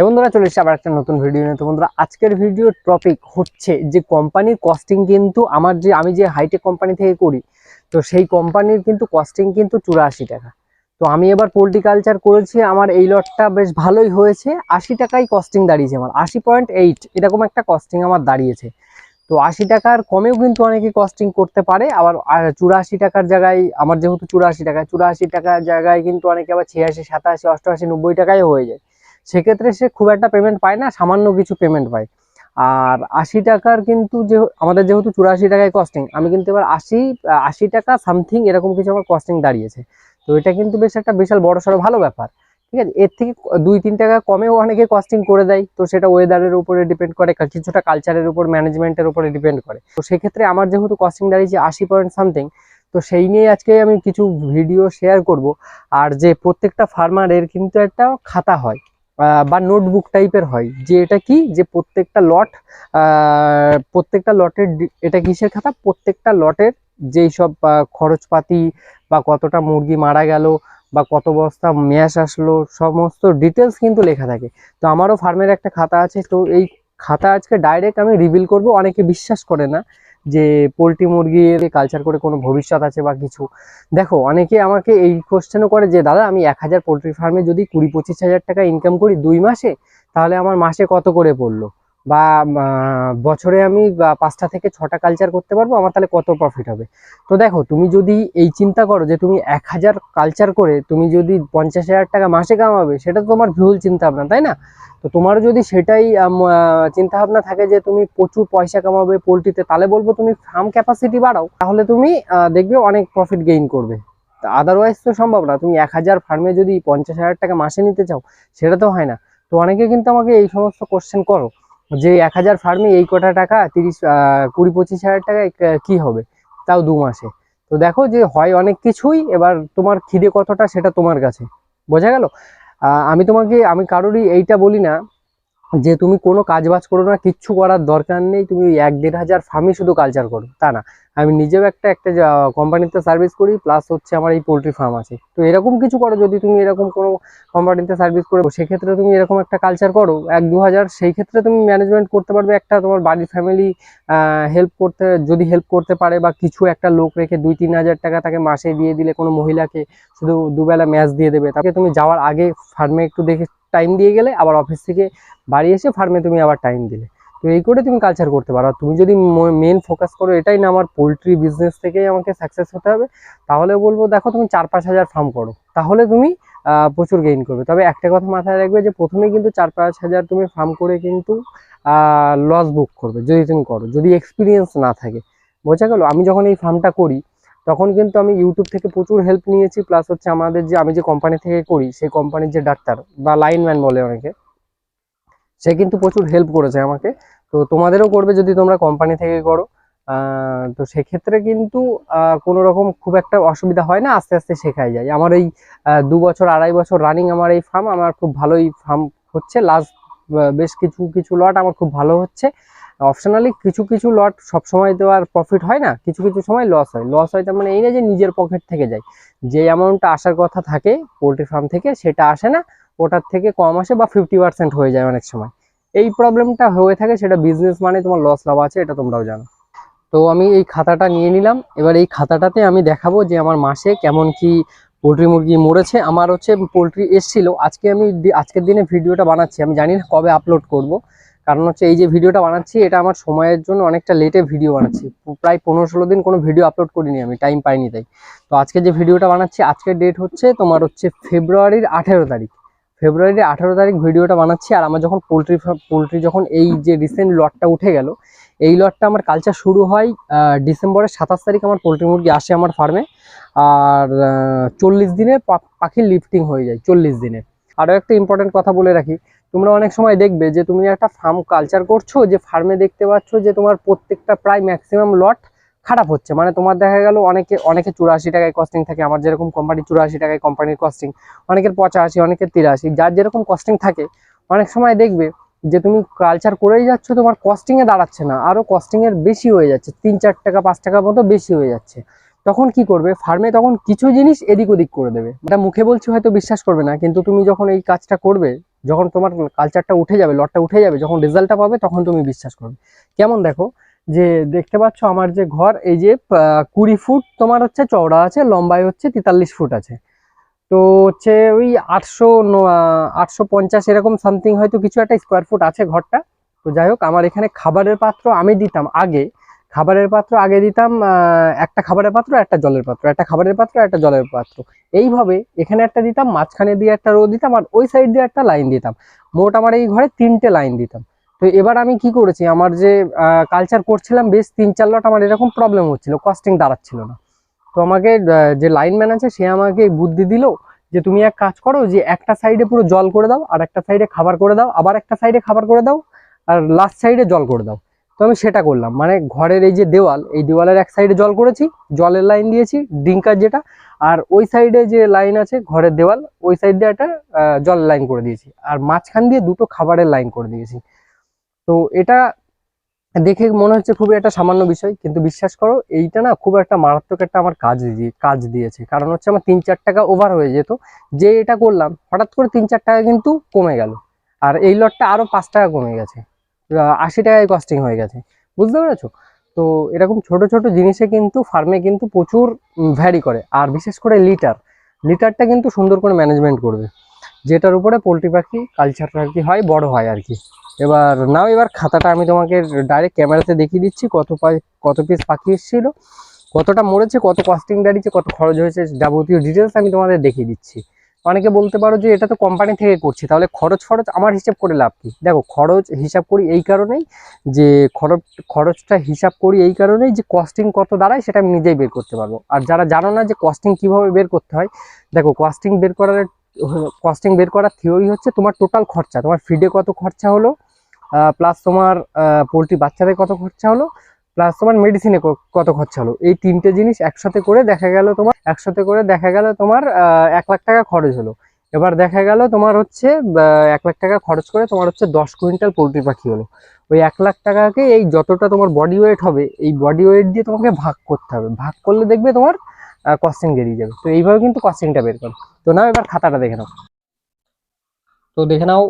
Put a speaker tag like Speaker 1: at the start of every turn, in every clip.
Speaker 1: হে বন্ধুরা, চলে এসেছে আবার একটা নতুন ভিডিও নিয়ে। তো বন্ধুরা, আজকের ভিডিওর টপিক হচ্ছে যে কোম্পানির কস্টিং কিন্তু আমার যে, আমি যে হাইটেক কোম্পানি থেকে করি, তো সেই কোম্পানির কিন্তু কস্টিং কিন্তু চুরাশি টাকা। তো আমি এবার পোলট্রি কালচার করেছি, আমার এই লটটা বেশ ভালোই হয়েছে। আশি টাকাই কস্টিং দাঁড়িয়েছে আমার, আশি পয়েন্ট এইট এরকম একটা কস্টিং আমার দাঁড়িয়েছে। তো আশি টাকার কমেও কিন্তু অনেকে কস্টিং করতে পারে, আবার চুরাশি টাকার জায়গায়, আমার যেহেতু চুরাশি টাকা চুরাশি টাকার জায়গায় কিন্তু অনেকে আবার ছিয়াশি, সাতাশি, অষ্টআশি, নব্বই টাকায় হয়ে যায়। সেক্ষেত্রে সে খুব একটা পেমেন্ট পায় না, সামান্য কিছু পেমেন্ট পায়। আর আশি টাকার কিন্তু যে, আমাদের যেহেতু চুরাশি টাকায় কস্টিং আমি কিন্তু এবার আশি আশি টাকা সামথিং এরকম কিছু আমার কস্টিং দাঁড়িয়েছে। তো এটা কিন্তু বেশ একটা বিশাল বড় সড়ো ভালো ব্যাপার। ঠিক আছে? এর থেকে দুই, তিন টাকা কমেও অনেকে কস্টিং করে দেয়। তো সেটা ওয়েদারের উপরে ডিপেন্ড করে কিছুটা কালচারের উপর ম্যানেজমেন্টের উপরে ডিপেন্ড করে। তো সেক্ষেত্রে আমার যেহেতু কস্টিং দাঁড়িয়েছে আশি পয়েন্ট সামথিং তো সেই নিয়ে আজকে আমি কিছু ভিডিও শেয়ার করব। আর যে প্রত্যেকটা ফার্মারের কিন্তু একটা খাতা হয়। বা নোটবুক টাইপের হয়। যে এটা কি? যে প্রত্যেকটা লট প্রত্যেকটা লটের এটা কিসের খাতা? প্রত্যেকটা লটের যেই সব খরচপাতি বা কতটা মুরগি মারা গেল বা কত বস্তা ম্যাশ আসলো, সমস্ত ডিটেলস কিন্তু লেখা থাকে। তো আমারও ফার্মের একটা খাতা আছে। তো এই খাতা আজকে ডাইরেক্ট আমি রিভিল করব। অনেকে বিশ্বাস করে না। যে পোলট্রি মুরগির কালচার করে কোনো ভবিষ্যৎ আছে বা কিছু। দেখো, অনেকে আমাকে এই কোশ্চেনও করে যে, দাদা, আমি এক হাজার পোলট্রি ফার্মে যদি কুড়ি পঁচিশ হাজার টাকা ইনকাম করি দুই মাসে, তাহলে আমার মাসে কত করে পড়ল? বা বছরে আমি পাঁচটা থেকে ছটা কালচার করতে পারব, আমার তাহলে কত প্রফিট হবে? তো দেখো, তুমি যদি এই চিন্তা করো যে তুমি এক হাজার কালচার করে তুমি যদি পঞ্চাশ হাজার টাকা মাসে কামাবে, সেটা তো তোমার ভুল চিন্তা ভাবনা তাই না? তো তোমার যদি সেটাই চিন্তা ভাবনা থাকে যে তুমি প্রচুর পয়সা কামাবে পোলট্রিতে, তাহলে বলব তুমি ফার্ম ক্যাপাসিটি বাড়াও, তাহলে তুমি দেখবে অনেক প্রফিট গেইন করবে। আদারওয়াইজ তো সম্ভব না, তুমি এক হাজার ফার্মে যদি পঞ্চাশ হাজার টাকা মাসে নিতে চাও, সেটা তো হয় না। তো অনেকে কিন্তু আমাকে এই সমস্ত কোশ্চেন করো। যে এক হাজার ফার্মে এই কটা টাকা তিরিশ কুড়ি, পঁচিশ হাজার টাকায় ক- হবে? তাও দু মাসে। তো দেখো যে হয় অনেক কিছুই, এবার তোমার খিদে কতটা সেটা তোমার কাছে। বোঝা গেল? আমি তোমাকে, আমি কারোরই এইটা বলি না যে তুমি কোনো কাজ বাজ করো না, কিচ্ছু করার দরকার নেই, তুমি এক দেড় হাজার ফার্মই শুধু কালচার করো, তা না। আমি নিজেও একটা একটা কোম্পানিতে সার্ভিস করি প্লাস হচ্ছে আমার এই পোলট্রি ফার্ম আছে। তো এরকম কিছু করো, যদি তুমি এরকম কোনো কোম্পানিতে সার্ভিস করে, সেক্ষেত্রে তুমি এরকম একটা কালচার করো, এক দু হাজার, সেই ক্ষেত্রে তুমি ম্যানেজমেন্ট করতে পারবে, একটা তোমার বাড়ির ফ্যামিলি হেল্প করতে, যদি হেল্প করতে পারে বা কিছু একটা লোক রেখে দুই, তিন হাজার টাকা তাকে মাসে দিয়ে দিলে কোনো মহিলাকে শুধু দুবেলা ম্যাচ দিয়ে দেবে, তাকে তুমি যাওয়ার আগে ফার্মে একটু দেখে টাইম দিয়ে গেলে আবার অফিস থেকে বাড়ি এসে ফার্মে তুমি আবার টাইম দিলে। তো এই করে তুমি কালচার করতে পারো। তুমি যদি মেন ফোকাস করো, এটাই না আমার পোলট্রি বিজনেস থেকেই আমাকে সাকসেস হতে হবে। তাহলে বলব, দেখো তুমি চার পাঁচ হাজার ফার্ম করো। তাহলে তুমি প্রচুর গেইন করবে। তবে একটা কথা মাথায় রাখবে যে, প্রথমে কিন্তু চার পাঁচ হাজার তুমি ফার্ম করে কিন্তু লস বুক করবে, যদি তুমি করো। যদি এক্সপিরিয়েন্স না থাকে। বোঝা গেল? আমি যখন এই ফার্মটা করি তখন কিন্তু আমি ইউটিউব থেকে প্রচুর হেল্প নিয়েছি প্লাস হচ্ছে আমাদের যে, আমি যে কোম্পানি থেকে করি, সেই কোম্পানির যে ডাক্তার বা লাইনম্যান বলে অনেকে, সে কিন্তু প্রচুর হেল্প করেছে আমাকে। তো তোমাদেরও করবে যদি তোমরা কোম্পানি থেকে করো। তো সেক্ষেত্রে কিন্তু কোনো রকম খুব একটা অসুবিধা হয় না, আস্তে আস্তে শেখাই যায়। আমার এই দু বছর, আড়াই বছর রানিং আমার এই ফার্ম আমার খুব ভালোই ফার্ম হচ্ছে। লাস্ট বেশ কিছু কিছু লট আমার খুব ভালো হচ্ছে। অপশনালি কিছু কিছু লট সবসময় তো আর প্রফিট হয় না, কিছু কিছু সময় লস হয়। লস হয় তার মানে এই না যে নিজের পকেট থেকে যায়। যে অ্যামাউন্টটা আসার কথা থাকে পোলট্রি ফার্ম থেকে সেটা আসে না, ওটার থেকে কম আসে বা ফিফটি পার্সেন্ট হয়ে যায় অনেক সময়। এই প্রবলেমটা হয়ে থাকে সেটা বিজনেস মানে তোমার লস লাভ আছে, এটা তোমরাও জানো। তো আমি এই খাতাটা নিয়ে নিলাম। এবার এই খাতাটাতে আমি দেখাবো যে আমার মাসে কেমন কি পোলট্রি মুরগি মরেছে। আমার হচ্ছে পোলট্রি এসছিল। আজকে আমি আজকের দিনে ভিডিওটা বানাচ্ছি। আমি জানি না কবে আপলোড করব। কারণ হচ্ছে এই যে ভিডিওটা বানাচ্ছি, এটা আমার সময়ের জন্য অনেকটা লেটে ভিডিও বানাচ্ছি। প্রায় পনেরো ষোলো দিন কোনো ভিডিও আপলোড করিনি আমি টাইম পাইনি তাই। তো আজকে যে ভিডিওটা বানাচ্ছি, আজকের ডেট হচ্ছে তোমার হচ্ছে ফেব্রুয়ারির আঠেরো তারিখ। ফেব্রুয়ারির আঠেরো তারিখ ভিডিওটা বানাচ্ছি, আর আমার যখন পোলট্রি পোলট্রি যখন এই যে রিসেন্ট লটটা উঠে গেল, এই লটটা আমার কালচার শুরু হয় ডিসেম্বরের সাতাশ তারিখ আমার পোলট্রি মুরগি আসে আমার ফার্মে আর চল্লিশ দিনে পাখির লিফটিং হয়ে যায়, চল্লিশ দিনে। আরও একটা ইম্পর্টেন্ট কথা বলে রাখি তোমরা অনেক সময় দেখবে যে তুমি একটা ফার্ম কালচার করছ, যে ফার্মে দেখতে পাচ্ছ যে তোমার প্রত্যেকটা প্রায় ম্যাক্সিমাম লট খারাপ হচ্ছে। মানে তোমার দেখা গেল অনেকে অনেকে চুরাশি টাকায় কস্টিং থাকে, আমার যেরকম কোম্পানি চুরাশি টাকায় কোম্পানির কস্টিং অনেকের পঁচাশি, অনেকের তিরাশি, যার যেরকম কস্টিং থাকে, অনেক সময় দেখবে যে তুমি কালচার করেই যাচ্ছ, তোমার কস্টিংয়ে দাঁড়াচ্ছে না আরও কস্টিংয়ের বেশি হয়ে যাচ্ছে, তিন, চার টাকা, পাঁচ টাকার মতো বেশি হয়ে যাচ্ছে। তখন কি করবে? ফার্মে তখন কিছু জিনিস এদিক ওদিক করে দেবে। এটা মুখে বলছি হয়তো বিশ্বাস করবে না, কিন্তু তুমি যখন এই কাজটা করবে যখন তোমার কালচারটা উঠে যাবে, লটটা উঠে যাবে, যখন রেজাল্টটা পাবে, তখন তুমি বিশ্বাস করবে। কেমন দেখো, যে দেখতে পাচ্ছ আমার যে ঘর, এই যে কুড়ি ফুট তোমার হচ্ছে চওড়া আছে, লম্বায় হচ্ছে তেতাল্লিশ ফুট আছে। তো হচ্ছে ওই আটশো আটশো পঞ্চাশ এরকম সামথিং হয়তো কিছু একটা স্কোয়ার ফুট আছে ঘরটা। তো যাই হোক, আমার এখানে খাবারের পাত্র আমি দিতাম আগে। খাবারের পাত্র আগে দিতাম একটা খাবারের পাত্র, একটা জলের পাত্র, একটা খাবারের পাত্র, একটা জলের পাত্র। এইভাবে এখানে একটা দিতাম, মাঝখানে দিয়ে একটা রো দিতাম, আর ওই সাইড দিয়ে একটা লাইন দিতাম। মোট আমার এই ঘরে তিনটে লাইন দিতাম। তো এবার আমি কি করেছি, আমার যে কালচার করছিলাম, বেশ তিন চার লট আমার এরকম প্রবলেম হচ্ছিল কস্টিং দাঁড়াচ্ছিল না। তো আমাকে যে লাইনম্যান আছে, সে আমাকে বুদ্ধি দিল যে, তুমি এক কাজ করো যে, একটা সাইডে পুরো জল করে দাও, আর একটা সাইডে খাবার করে দাও, আবার একটা সাইডে খাবার করে দাও, আর লাস্ট সাইডে জল করে দাও। তো আমি সেটা করলাম। মানে ঘরের এই যে দেওয়াল, এই দেওয়ালের এক সাইডে জল করেছি, জলের লাইন দিয়েছি, ড্রিঙ্কার যেটা, আর ওই সাইডে যে লাইন আছে ঘরের দেওয়াল, ওই সাইড দিয়ে একটা জলের লাইন করে দিয়েছি। আর মাঝখান দিয়ে দুটো খাবারের লাইন করে দিয়েছি। তো এটা দেখে মনে হচ্ছে খুবই একটা সামান্য বিষয়, কিন্তু বিশ্বাস করো, এইটা না খুব একটা মারাত্মক একটা আমার কাজ দিয়ে, কাজ দিয়েছে। কারণ হচ্ছে আমার তিন চার টাকা ওভার হয়ে যেত। যে এটা করলাম, হঠাৎ করে তিন চার টাকা কিন্তু কমে গেল। আর এই লটটা আরও পাঁচ টাকা কমে গেছে। আশি টাকায় কস্টিং হয়ে গেছে। বুঝতে পেরেছ? তো এরকম ছোট ছোট জিনিসে কিন্তু ফার্মে কিন্তু প্রচুর ভ্যারি করে। আর বিশেষ করে লিটার লিটারটা কিন্তু সুন্দর করে ম্যানেজমেন্ট করবে। যেটার উপরে পোলট্রি পাখি কালচারটা আর কি হয়, বড় হয় আর কি। এবার, নাও এবার খাতাটা আমি তোমাকে ডাইরেক্ট ক্যামেরাতে দেখিয়ে দিচ্ছি, কত কত পিস পাখি এসেছিল। কতটা মরেছে, কত কস্টিং দাঁড়িয়েছে, কত খরচ হয়েছে, যাবতীয় ডিটেলস আমি তোমাদের দেখিয়ে দিচ্ছি। অনেকে বলতে পারো যে এটা তো কোম্পানি থেকে করছি, তাহলে খরচ খরচ আমার হিসাব করে লাভ কি? দেখো, খরচ হিসাব করি এই কারণেই যে খরচ, খরচটা হিসাব করি এই কারণেই যে কস্টিং কত দাঁড়ায় সেটা আমি নিজেই বের করতে পারব। আর যারা জানো না যে কস্টিং কীভাবে বের করতে হয়, দেখো কস্টিং বের করার কস্টিং বের করার থিওরি হচ্ছে তোমার টোটাল খরচা, তোমার ফিডে কত খরচা হলো প্লাস তোমার পোলট্রি বাচ্চাদের কত খরচা হলো প্লাস তোমার মেডিসিনে কত খরচা হলো? এই তিনটে জিনিস একসাথে করে দেখা গেল তোমার, একসাথে করে দেখা গেল তোমার এক লাখ টাকা খরচ হলো। এবার দেখা গেল তোমার হচ্ছে এক লাখ টাকা খরচ করে তোমার হচ্ছে দশ কুইন্টাল পোলট্রি পাখি হলো। ওই এক লাখ টাকাকে এই যতটা তোমার বডি ওয়েট হবে, এই বডি ওয়েট দিয়ে তোমাকে ভাগ করতে হবে। ভাগ করলে দেখবে তোমার কস্টিং বেরিয়ে যাবে। তো এইভাবে কিন্তু কস্টিংটা বের করো। তো নাও এবার খাতাটা দেখে নাও। তো দেখে নাও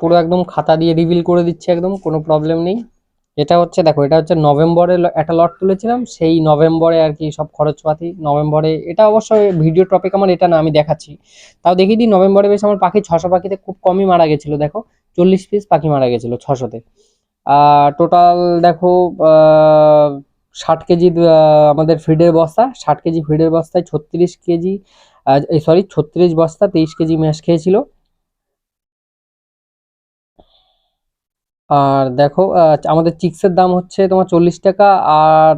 Speaker 1: পুরো একদম খাতা দিয়ে রিভিল করে দিচ্ছে একদম, কোনো প্রবলেম নেই। এটা হচ্ছে, দেখো, এটা হচ্ছে নভেম্বরে একটা লট তুলেছিলাম, সেই নভেম্বরে আর কি সব খরচপাতি, নভেম্বরে, এটা অবশ্যই ভিডিও টপিক আমার, এটা না, আমি দেখাচ্ছি। তাও দেখিয়ে দিই, নভেম্বরে বেশ আমার পাখি ছশো পাখিতে খুব কমই মারা গেছিল, দেখো, চল্লিশ পিস পাখি মারা গেছিল ছশোতে। টোটাল দেখো ষাট কেজি আমাদের ফিডের বস্তা, ষাট কেজি ফিডের বস্তায় ছত্রিশ কেজি সরি ছত্রিশ বস্তা, তেইশ কেজি ম্যাশ খেয়েছিল। আর দেখো আমাদের চিক্সের দাম হচ্ছে তোমার চল্লিশ টাকা আর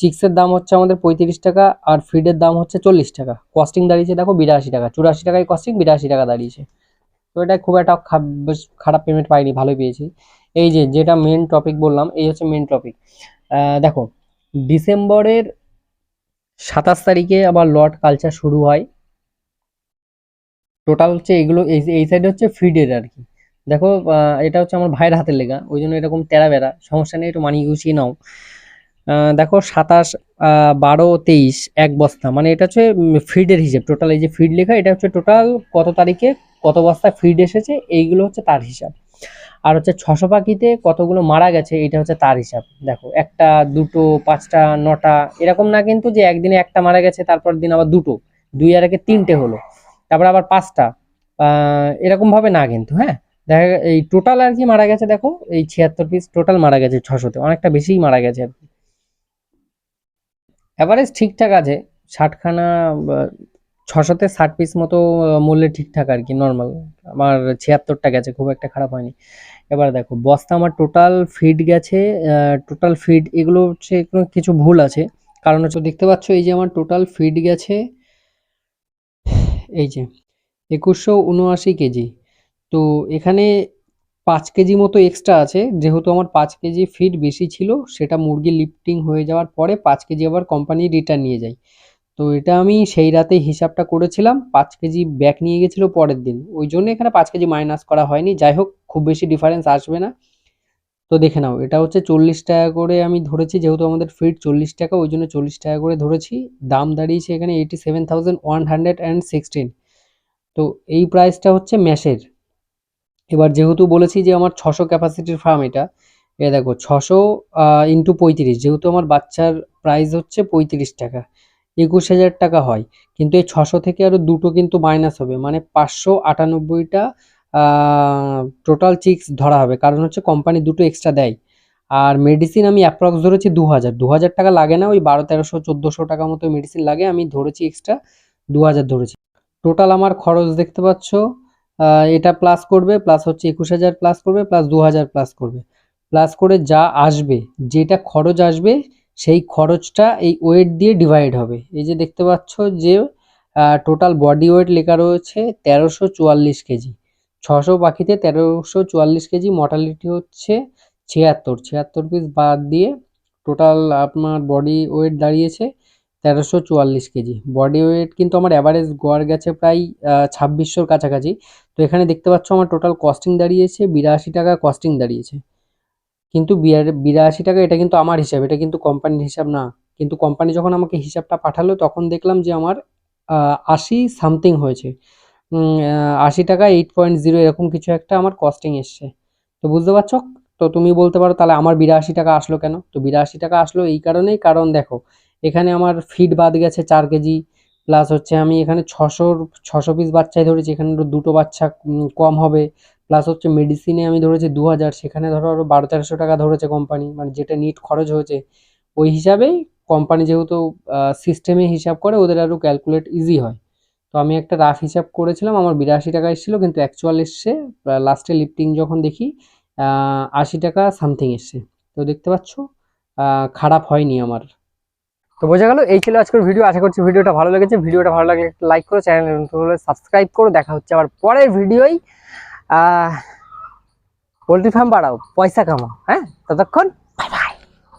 Speaker 1: চিক্সের দাম হচ্ছে আমাদের পঁয়ত্রিশ টাকা আর ফিডের দাম হচ্ছে চল্লিশ টাকা। কস্টিং দাঁড়িয়েছে দেখো বিরাশি টাকা, চুরাশি টাকায় কস্টিং বিরাশি টাকা দাঁড়িয়েছে। তো এটা খুব একটা খারাপ পেমেন্ট পাইনি, ভালোই পেয়েছি। এই যে, যেটা মেন টপিক বললাম, এই হচ্ছে মেন টপিক দেখো, ডিসেম্বরের সাতাশ তারিখে আবার লট কালচার শুরু হয়। টোটাল হচ্ছে এগুলো, এই সাইডে হচ্ছে ফিডের আর কি। দেখো এটা হচ্ছে আমার ভাইয়ের হাতের লেগা ওই জন্য এরকম তেরা বেড়া সমস্যা নেই একটু মানিয়ে গুছিয়ে নাও। দেখো সাতাশ বারো তেইশ এক বস্তা মানে এটা হচ্ছে ফিডের হিসেব টোটাল এই যে ফিড লেখা এটা হচ্ছে টোটাল কত তারিখে কত বস্তা ফিড এসেছে এইগুলো হচ্ছে তার হিসাব। আর হচ্ছে ছশো পাখিতে কতগুলো মারা গেছে এটা হচ্ছে তার হিসাব। দেখো একটা দুটো পাঁচটা নটা এরকম না কিন্তু যে একদিনে একটা মারা গেছে তারপর দিন আবার দুটো দুই আর একে তিনটে হলো তারপর আবার পাঁচটা আহ, এরকম ভাবে না কিন্তু হ্যাঁ? দেখা এই টোটাল আর কি মারা গেছে দেখো, এই ছিয়াত্তর পিস টোটাল মারা গেছে ছশোতে, অনেকটা বেশিই মারা গেছে আর কি। অ্যাভারেজ ঠিকঠাক আছে, ষাটখানা ছশোতে ষাট পিস মতো মূল্যে ঠিকঠাক আর কি নর্মাল আমার ছিয়াত্তরটা গেছে, খুব একটা খারাপ হয়নি। এবার দেখো, বস্তা আমার টোটাল ফিড গেছে টোটাল ফিড এগুলো হচ্ছে কিছু ভুল আছে। কারণ হচ্ছে, দেখতে পাচ্ছ, এই যে আমার টোটাল ফিড গেছে, এই যে, একুশশো উনআশি কেজি। তো এখানে পাঁচ কেজি মতো এক্সট্রা আছে। যেহেতু আমার পাঁচ কেজি ফিড বেশি ছিল, সেটা মুরগি লিফটিং হয়ে যাওয়ার পরে পাঁচ কেজি আবার কোম্পানি রিটার্ন নিয়ে যায়। তো এটা আমি সেই রাতে হিসাবটা করেছিলাম, পাঁচ কেজি ব্যাক নিয়ে গেছিল পরের দিন। ওই জন্য এখানে পাঁচ কেজি মাইনাস করা হয়নি। যাই হোক, খুব বেশি ডিফারেন্স আসবে না। তো দেখে নাও, এটা হচ্ছে চল্লিশ টাকা করে আমি ধরেছি, যেহেতু আমাদের ফিট চল্লিশ টাকা, ওই জন্য চল্লিশ টাকা করে ধরেছি। দাম দাঁড়িয়েছে এখানে eighty seven thousand one hundred and sixteen
Speaker 2: তো এই প্রাইসটা হচ্ছে ম্যাশের এবার যেহেতু বলেছি যে আমার ছশো ক্যাপাসিটির ফার্ম এটা, এ দেখো ছশো ইন্টু পঁয়ত্রিশ, যেহেতু আমার বাচ্চার প্রাইস হচ্ছে পঁয়ত্রিশ টাকা, একুশ হাজার টাকা হয়, কিন্তু এই ছশো থেকে আরও দুটো কিন্তু মাইনাস হবে মানে পাঁচশো আটানব্বইটা টোটাল চিক্স ধরা হবে, কারণ হচ্ছে কোম্পানি দুটো এক্সট্রা দেয়, আর মেডিসিন আমি অ্যাপ্রক্স ধরেছি দু হাজার দু হাজার টাকা লাগে না, ওই বারো, তেরোশো, চোদ্দোশো টাকা মতো মেডিসিন লাগে, আমি ধরেছি এক্সট্রা দু হাজার ধরেছি টোটাল আমার খরচ দেখতে পাচ্ছ এটা প্লাস করবে প্লাস হচ্ছে একুশ হাজার প্লাস করবে প্লাস দু হাজার প্লাস করবে। প্লাস করে যা আসবে, যেটা খরচ আসবে, সেই খরচটা এই ওয়েট দিয়ে ডিভাইড হবে। এই যে দেখতে পাচ্ছ যে টোটাল বডি ওয়েট লেখা রয়েছে তেরোশো চুয়াল্লিশ কেজি। ছশো পাখিতে তেরোশো চুয়াল্লিশ কেজি মর্টালিটি হচ্ছে ছিয়াত্তর। ছিয়াত্তর পিস বাদ দিয়ে টোটাল আপনার বডি ওয়েট দাঁড়িয়েছে তেরোশো চুয়াল্লিশ কেজি। বডি ওয়েট কিন্তু আমার অ্যাভারেজ গড় গেছে প্রায় ছাব্বিশশোর কাছাকাছি। তো এখানে দেখতে পাচ্ছ আমার টোটাল কস্টিং দাঁড়িয়েছে, বিরাশি টাকা কস্টিং দাঁড়িয়েছে। কিন্তু বিরা- বিরাশি টাকা এটা কিন্তু আমার হিসাব, এটা কিন্তু কোম্পানির হিসাব না। কিন্তু কোম্পানি যখন আমাকে হিসাবটা পাঠালো, তখন দেখলাম যে আমার আশি সামথিং হয়েছে। আশি টাকা এইট পয়েন্ট জিরো এরকম কিছু একটা আমার কস্টিং এসছে। তো বুঝতে পারছ? তো তুমি বলতে পারো, তাহলে আমার বিরাশি টাকা আসলো কেন? তো বিরাশি টাকা আসলো এই কারণেই, কারণ দেখো, এখানে আমার ফিড বাদ গেছে চার কেজি প্লাস হচ্ছে আমি এখানে ছশোর, ছশো পিস বাচ্চাই ধরেছি, এখানে দুটো বাচ্চা কম হবে প্লাস হচ্ছে মেডিসিনে আমি ধরেছি দু হাজার সেখানে ধরো আরও বারো তেরোশো টাকা ধরেছে কোম্পানি মানে যেটা নিট খরচ হয়েছে, ওই হিসাবেই কোম্পানি যেহেতু সিস্টেমে হিসাব করে, ওদের আরও ক্যালকুলেট ইজি হয়। তো আমি একটা রাফ হিসাব করেছিলাম, আমার বিরাশি টাকা এসেছিল, কিন্তু অ্যাকচুয়াল এসছে লাস্টে লিফটিং যখন দেখি আশি টাকা সামথিং এসছে। তো দেখতে পাচ্ছ খারাপ হয়নি আমার।
Speaker 1: তো বোঝা গেল, এই ছিল আজকের ভিডিও। আশা করছি ভিডিওটা ভালো লেগেছে। ভিডিওটা ভালো লাগলে লাইক করো চ্যানেল সাবস্ক্রাইব করো। দেখা হচ্ছে আবার পরের ভিডিওই। পোলট্রি ফার্ম বাড়াও, পয়সা কামাও হ্যাঁ? ততক্ষণ